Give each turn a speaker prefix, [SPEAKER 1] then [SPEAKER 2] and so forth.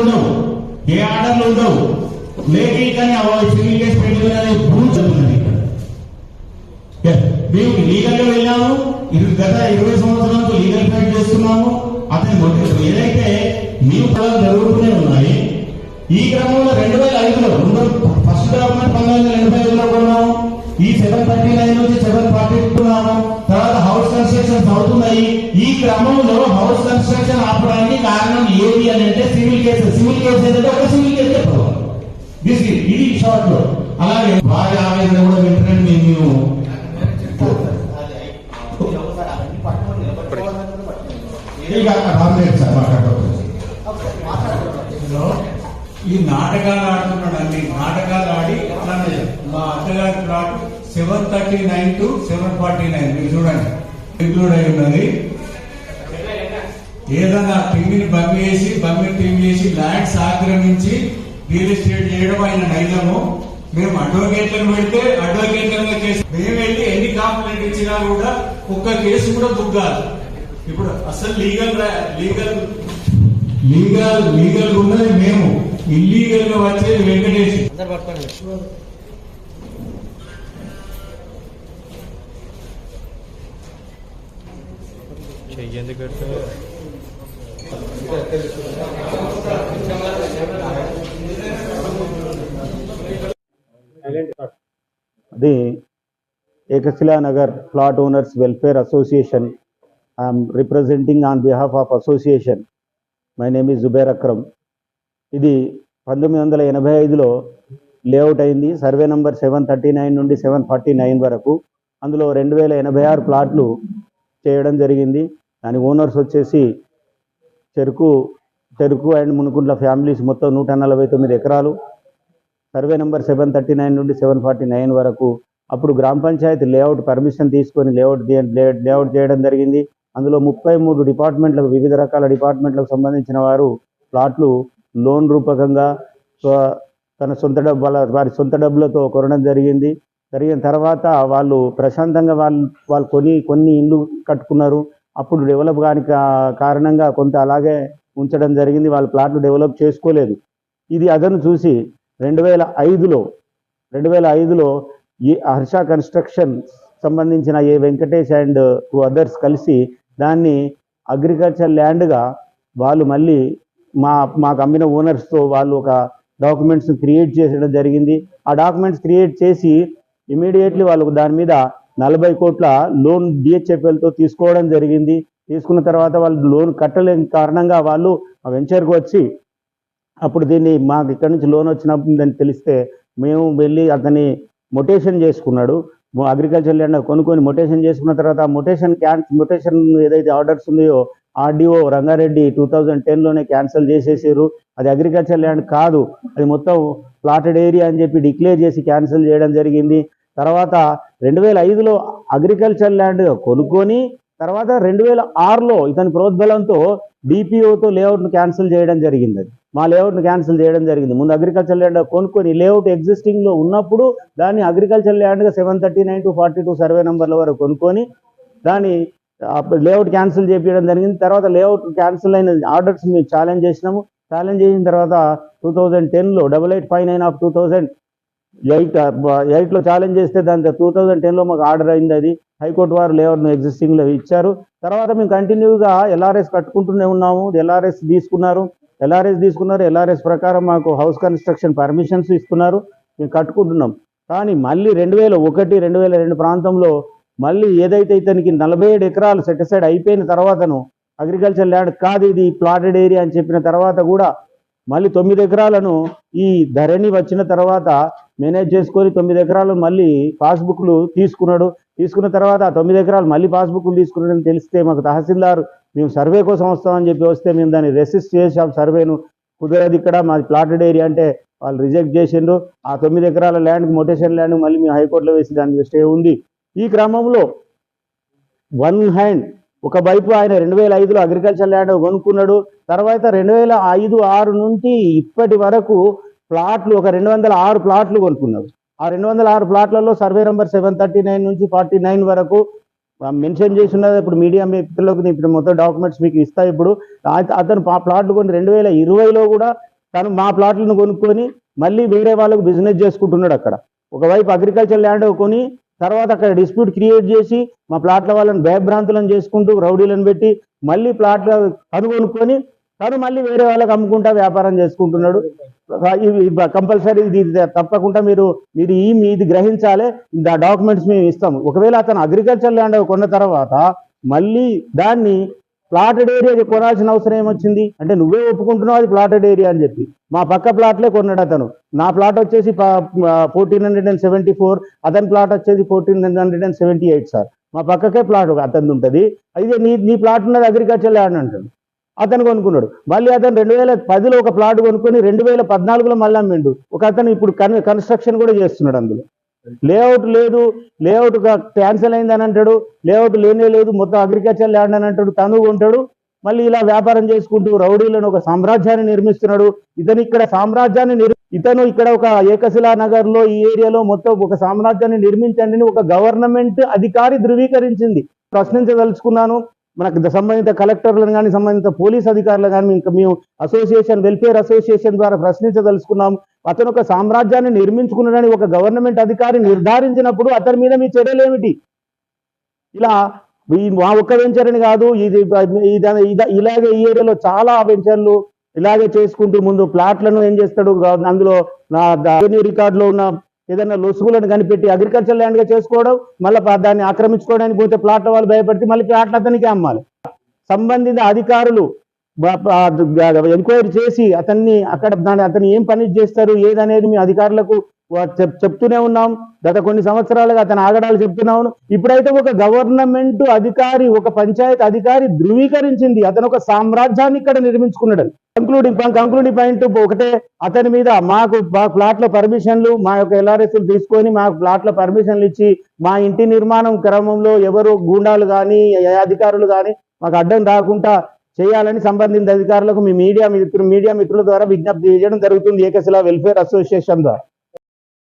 [SPEAKER 1] ఉండవు ఏ ఆర్డర్లు ఉండవు? లేకే కానీ సివిల్ కేసు పెట్టుకునే భూమి చదువుతుంది మేము లీగల్గా వెళ్ళాము ఇరు- గత ఇరవై సంవత్సరాలకు లీగల్ ఫైట్ చేస్తున్నాము. అతని మొదటి ఏదైతే మీ పొలాలు జరుగుతూనే ఉన్నాయి ఈ క్రమంలో రెండు వేల ఐదులో రెండు ఫస్ట్ గవర్నమెంట్ పంతొమ్మిది వందల ఎనభై ఐదులో కొన్నాము. ఈ సెవెన్ థర్టీ నైన్ నుంచి సెవెన్ ఫార్టీ ఉన్నాము తర్వాత హౌస్ కన్స్ట్రక్షన్స్ అవుతున్నాయి. ఈ క్రమంలో హౌస్ కన్స్ట్రక్షన్ ఆపడానికి కారణం ఏది అని అంటే సివిల్ ఏంటంటే ఒక సింగిల్ చేస్తే చెప్పడం దిస్ ఇది షార్ట్లో అలాగే భార్య ఆవేదన కూడా వింటున్నాను మేము
[SPEAKER 2] ఈ నాటకాలు ఆడుతున్నాడు అన్ని నాటకాలు ఆడి అలానే మా అత్తగారి plot seven thirty nine to seven forty nine మీరు చూడండి. ఇంక్లూడ్ అయి ఉన్నది. ఏదన్నా టిమ్మిని బమ్మేసి బమ్మిని బమ్మి చేసి ల్యాండ్స్ ఆక్రమించి రియల్ ఎస్టేట్ చేయడం ఆయన నైజము. మేము అడ్వకేట్లను పెడితే అడ్వకేట్లను కేసు మేము వెళ్ళి ఎన్ని కాంప్లైంట్ ఇచ్చినా కూడా ఒక్క కేసు కూడా దుగ్గాలి ఇప్పుడు అసలు లీగల్ లీగల్ లీగల్ లీగల్ ఉన్నది మేము. ఇల్లీగల్గా వచ్చేది వెంకటేష్.
[SPEAKER 3] చెయ్యంది
[SPEAKER 4] అది Ekashila Nagar flat owners welfare association. I'm representing on behalf of association my name ఈ జుబేర్ అక్రమ్ ఇది పంతొమ్మిది వందల ఎనభై ఐదులో లేఅవుట్ అయింది. Survey number seven thirty nine నుండి సెవెన్ ఫార్టీ నైన్ వరకు. అందులో రెండు వేల ఎనభై ఆరు ప్లాట్లు చేయడం జరిగింది. దాని ఓనర్స్ వచ్చేసి చెరుకు చెరుకు అండ్ మునుకుంట్ల ఫ్యామిలీస్ మొత్తం నూట నలభై తొమ్మిది ఎకరాలు. Survey number seven thirty nine నుండి సెవెన్ ఫార్టీ నైన్ వరకు. అప్పుడు గ్రామ పంచాయతీ లేఅవుట్ పర్మిషన్ తీసుకొని లేఅవుట్ లేఅవుట్ చేయడం జరిగింది. అందులో ముప్పై మూడు డిపార్ట్మెంట్లకు వివిధ రకాల డిపార్ట్మెంట్లకు సంబంధించిన వారు ప్లాట్లు లోన్ రూపకంగా తన సొంత డబ్బు వాళ్ళ వారి సొంత డబ్బులతో కొనడం జరిగింది. జరిగిన తర్వాత వాళ్ళు ప్రశాంతంగా వాళ్ళు వాళ్ళు కొని కొన్ని ఇండ్లు కట్టుకున్నారు. అప్పుడు డెవలప్ కాని కా- కారణంగా కొంత అలాగే ఉంచడం జరిగింది. వాళ్ళు ప్లాట్లు డెవలప్ చేసుకోలేదు. ఇది అదను చూసి రెండు వేల ఐదులో రెండు వేల ఐదులో ఈ హర్ష కన్స్ట్రక్షన్ సంబంధించిన A Venkatesh and two others కలిసి దాన్ని అగ్రికల్చర్ ల్యాండ్గా వాళ్ళు మళ్ళీ మా మాకు అమ్మిన ఓనర్స్తో వాళ్ళు ఒక డాక్యుమెంట్స్ క్రియేట్ చేసడం జరిగింది. ఆ డాక్యుమెంట్స్ క్రియేట్ చేసి ఇమీడియట్లీ వాళ్ళకు దాని మీద నలభై కోట్ల లోన్ డిహెచ్ఎఫ్ఎల్తో తీసుకోవడం జరిగింది. తీసుకున్న తర్వాత వాళ్ళు లోన్ కట్టలేని కారణంగా వాళ్ళు ఆ వెంచర్కి వచ్చి అప్పుడు దీన్ని మాకు ఇక్కడ నుంచి లోన్ వచ్చినప్పుడు తెలిస్తే మేము వెళ్ళి అతన్ని మొటేషన్ చేసుకున్నాడు. అగ్రికల్చర్ ల్యాండ్ కొనుక్కొని మొటేషన్ చేసుకున్న తర్వాత మొటేషన్ క్యాన్ మొటేషన్ ఏదైతే ఆర్డర్స్ ఉన్నాయో ఆర్డీఓ రంగారెడ్డి టూ థౌజండ్ టెన్లోనే క్యాన్సిల్ చేసేసారు. అది అగ్రికల్చర్ ల్యాండ్ కాదు. అది మొత్తం ప్లాటెడ్ ఏరియా అని చెప్పి డిక్లేర్ చేసి క్యాన్సిల్ చేయడం జరిగింది. తర్వాత రెండు వేల ఐదులో అగ్రికల్చర్ ల్యాండ్ కొనుక్కొని తర్వాత రెండు వేల ఆరులో ఇతని ప్రోద్బలంతో డిపిఓతో లేఅవుట్ను క్యాన్సిల్ చేయడం జరిగింది. అది మా లేఅవుట్ను క్యాన్సిల్ చేయడం జరిగింది. ముందు అగ్రికల్చర్ ల్యాండ్ కొనుక్కొని లేఅవుట్ ఎగ్జిస్టింగ్లో ఉన్నప్పుడు దాన్ని agriculture ల్యాండ్గా seven thirty nine to forty two survey నెంబర్ల వరకు కొనుక్కొని దాన్ని లేఅవుట్ క్యాన్సిల్ చేయడం జరిగింది. తర్వాత లేఅవుట్ క్యాన్సిల్ అయిన ఆర్డర్స్ మేము ఛాలెంజ్ చేసినాము. ఛాలెంజ్ చేసిన తర్వాత టూ థౌజండ్ టెన్లో double eight five nine of two thousand eight ఎయిట్లో ఛాలెంజ్ చేస్తే దాని టూ థౌజండ్ టెన్లో మాకు ఆర్డర్ అయింది అది. హైకోర్టు వారు లేవర్ను ఎగ్జిస్టింగ్లో ఇచ్చారు. తర్వాత మేము కంటిన్యూగా ఎల్ఆర్ఎస్ కట్టుకుంటూనే ఉన్నాము. ఎల్ఆర్ఎస్ తీసుకున్నారు. ఎల్ఆర్ఎస్ తీసుకున్నారు. ఎల్ఆర్ఎస్ ప్రకారం మాకు హౌస్ కన్స్ట్రక్షన్ పర్మిషన్స్ ఇస్తున్నారు. మేము కట్టుకుంటున్నాం. కానీ మళ్ళీ రెండు వేల ఒకటి రెండు వేల రెండు ప్రాంతంలో మళ్ళీ ఏదైతే ఇతనికి నలభై ఏడు ఎకరాలు సెటిసైడ్ అయిపోయిన తర్వాతను అగ్రికల్చర్ ల్యాండ్ కాదు ఇది ప్లాటెడ్ ఏరియా అని చెప్పిన తర్వాత కూడా మళ్ళీ తొమ్మిది ఎకరాలను ఈ ధరణి వచ్చిన తర్వాత మేనేజ్ చేసుకొని తొమ్మిది ఎకరాలు మళ్ళీ పాస్బుక్లు తీసుకున్నాడు. తీసుకున్న తర్వాత ఆ తొమ్మిది ఎకరాలు మళ్ళీ పాస్బుక్లు తీసుకున్నాడని తెలిస్తే మాకు తహసీల్దార్ మేము సర్వే కోసం వస్తామని చెప్పి వస్తే మేము దాన్ని రెసిస్ట్ చేసాం సర్వేను. కుదరదు ఇక్కడ మాది ప్లాటెడ్ ఏరియా అంటే వాళ్ళు రిజెక్ట్ చేసిండ్రు. ఆ తొమ్మిది ఎకరాల ల్యాండ్ మొటేషన్ ల్యాండ్ మళ్ళీ మేము హైకోర్టులో వేసి దాన్ని స్టే ఉంది. ఈ క్రమంలో వన్ హ్యాండ్ ఒక వైపు ఆయన రెండు వేల ఐదులో అగ్రికల్చర్ ల్యాండ్ కొనుక్కున్నాడు. తర్వాత రెండు వేల ఐదు ఆరు నుంచి ఇప్పటి వరకు ప్లాట్లు ఒక రెండు వందల ఆరు ప్లాట్లు కొనుక్కున్నాడు ఆ రెండు వందల ఆరు ప్లాట్లలో survey number seven thirty nine నుంచి ఫార్టీ నైన్ వరకు మెన్షన్ చేసి ఉన్నది ఇప్పుడు మీడియా మిత్రులకు ఇప్పుడు మొత్తం డాక్యుమెంట్స్ మీకు ఇస్తా ఇప్పుడు. అతను ఆ ప్లాట్లు కొన్ని రెండు వేల ఇరవైలో కూడా తను మా ప్లాట్లను కొనుక్కొని మళ్ళీ వేరే వాళ్ళకు బిజినెస్ చేసుకుంటున్నాడు అక్కడ. ఒకవైపు అగ్రికల్చర్ ల్యాండ్ కొని తర్వాత అక్కడ డిస్ప్యూట్ క్రియేట్ చేసి మా ప్లాట్ల వాళ్ళని భయభ్రాంతులను చేసుకుంటూ రౌడీలను పెట్టి మళ్ళీ ప్లాట్ల తను కొనుక్కొని తను మళ్ళీ వేరే వాళ్ళకి అమ్ముకుంటా వ్యాపారం చేసుకుంటున్నాడు. కంపల్సరీ ఇది తప్పకుండా మీరు మీరు ఈ మీది గ్రహించాలి. ఆ డాక్యుమెంట్స్ మేము ఇస్తాము. ఒకవేళ అతను అగ్రికల్చర్ ల్యాండ్ కొన్న తర్వాత మళ్ళీ దాన్ని ప్లాటెడ్ ఏరియా కొనాల్సిన అవసరం ఏమొచ్చింది? అంటే నువ్వే ఒప్పుకుంటున్నావు అది ప్లాటెడ్ ఏరియా అని చెప్పి. మా పక్క ప్లాట్లే కొన్నాడు అతను. నా ప్లాట్ వచ్చేసి fourteen hundred and seventy four అతని ప్లాట్ వచ్చేసి fourteen hundred and seventy eight sir మా పక్కకే ప్లాట్ అతను ఉంటుంది. అయితే నీ నీ ప్లాట్ ఉన్నది అగ్రికల్చర్ ల్యాండ్ అంటాడు. అతను కొనుక్కున్నాడు. మళ్ళీ అతను రెండు వేల పదిలో ఒక ప్లాట్ కొనుక్కొని రెండు వేల పద్నాలుగులో మళ్ళీ అమ్మిండు. ఒక అతను ఇప్పుడు కన్ కన్స్ట్రక్షన్ కూడా చేస్తున్నాడు అందులో. లేఅవుట్ లేదు లేఅవుట్ క్యాన్సిల్ అయిందని అంటాడు. లేఅవుట్ లేనే లేదు మొత్తం అగ్రికల్చర్ ల్యాండ్ అని అంటాడు. తను కొంటాడు. మళ్ళీ ఇలా వ్యాపారం చేసుకుంటూ రౌడీలను ఒక సామ్రాజ్యాన్ని నిర్మిస్తున్నాడు. ఇతను ఇక్కడ సామ్రాజ్యాన్ని నిర్ ఇతను ఇక్కడ ఒక ఏకశిలా నగర్లో ఈ ఏరియాలో మొత్తం ఒక సామ్రాజ్యాన్ని నిర్మించండి ఒక గవర్నమెంట్ అధికారి ధృవీకరించింది. ప్రశ్నించదలుచుకున్నాను. మనకు సంబంధిత కలెక్టర్లను కానీ సంబంధిత పోలీస్ అధికారులను కానీ ఇంకా మేము అసోసియేషన్ వెల్ఫేర్ అసోసియేషన్ ద్వారా ప్రశ్నించదలుచుకున్నాం. అతను ఒక సామ్రాజ్యాన్ని నిర్మించుకున్నాడని ఒక గవర్నమెంట్ అధికారి నిర్ధారించినప్పుడు అతని మీద మీ చర్యలు ఏమిటి? ఇలా మా ఒక్క వెంచర్ అని కాదు ఇది ఇలాగే ఈ ఏరియాలో చాలా వెంచర్లు ఇలాగే చేసుకుంటూ ముందు ప్లాట్లను ఏం చేస్తాడు అందులో నా రెవెన్యూ రికార్డులో ఉన్న ఏదైనా లొసుగులను కనిపెట్టి అగ్రికల్చర్ ల్యాండ్గా చేసుకోవడం మళ్ళీ దాన్ని ఆక్రమించుకోవడానికి పోతే ప్లాట్ల వాళ్ళు భయపడితే మళ్ళీ ప్లాట్లు అతనికి అమ్మాలి. సంబంధిత అధికారులు ఎంక్వైరీ చేసి అతన్ని అక్కడ దాని అతను ఏం పని చేస్తారు ఏదనేది మీ అధికారులకు చెప్తూనే ఉన్నాం. గత కొన్ని సంవత్సరాలుగా అతను ఆగడాలు చెప్తున్నాను ఇప్పుడైతే ఒక గవర్నమెంట్ అధికారి ఒక పంచాయత్ అధికారి ధృవీకరించింది. అతను ఒక సామ్రాజ్యాన్ని ఇక్కడ నిర్మించుకున్నాడు. కంక్లూడింగ్ కంక్లూడింగ్ పాయింట్ ఒకటే. అతని మీద మాకు మా ప్లాట్ల పర్మిషన్లు మా యొక్క ఎల్ఆర్ఎస్ తీసుకొని మా ప్లాట్ల పర్మిషన్లు ఇచ్చి మా ఇంటి నిర్మాణం క్రమంలో ఎవరు గూండాలు కానీ ఏ అధికారులు కానీ మాకు అడ్డం రాకుండా చేయాలని సంబంధిత అధికారులకు మీ మీడియా మిత్రులు మీడియా మిత్రుల ద్వారా విజ్ఞప్తి చేయడం జరుగుతుంది. ఏకశిలా వెల్ఫేర్ అసోసియేషన్ ద్వారా.